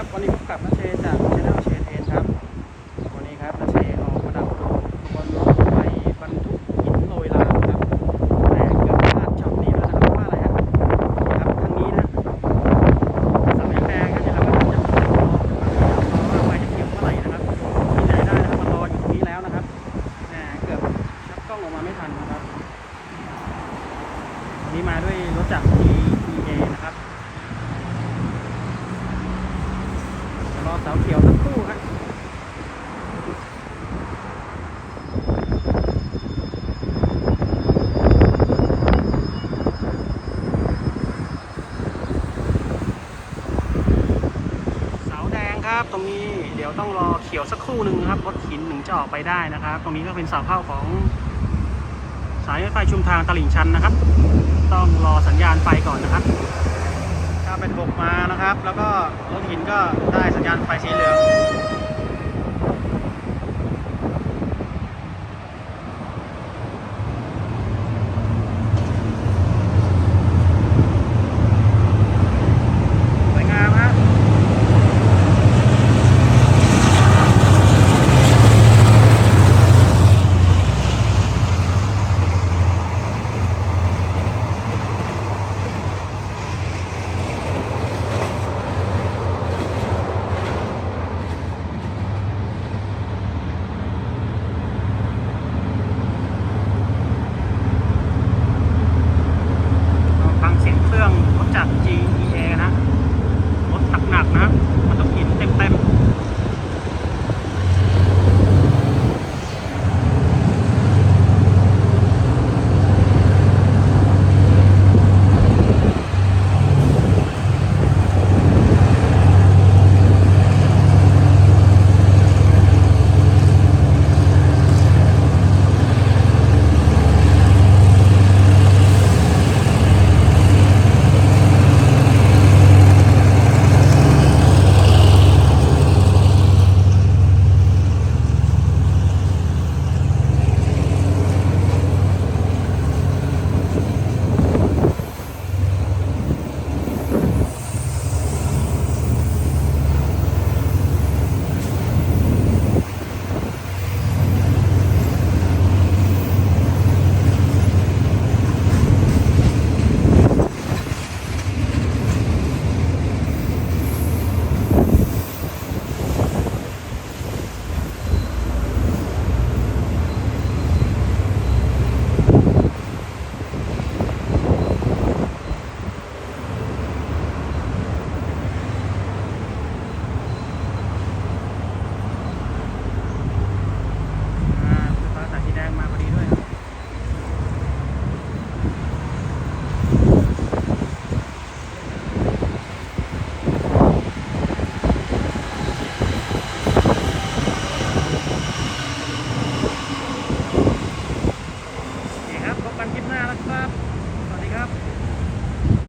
ครับ วันนี้พบกับนัเชจากช anel เชนเอนครับ วันนี้ครับนัชเชออกมาดับขบวนรถไฟบรรทุกหินโรยลาครับแต่เกือบพลาดช็อตนี้แล้วนะครับว่าอะไรฮะครับทางนี้นะสามแดงครับที่เรากำลังจะรอรอไฟจะเขียวเมื่อไหร่นะครับที่ไหนได้นะครับมารออยู่ตรงนี้แล้วนะครับแหมเกือบชักกล้องออกมาไม่ทันนะครับวันนี้มาด้วยรถจาก TTA นะครับ อเสาเขียวสักครู่ครับเสาแดงครับตรงนี้เดี๋ยวต้องรอเขียวสักครู่หนึ่งครับรถหินหนึ่งจะออกไปได้นะครับ ตรงนี้ก็เป็นเสาเข้าของสายรถไฟชุมทางตลิ่งชันนะครับ ต้องรอสัญญาณไฟก่อนนะครับ แล้วก็รถหินก็ได้สัญญาณไฟสีเหลือง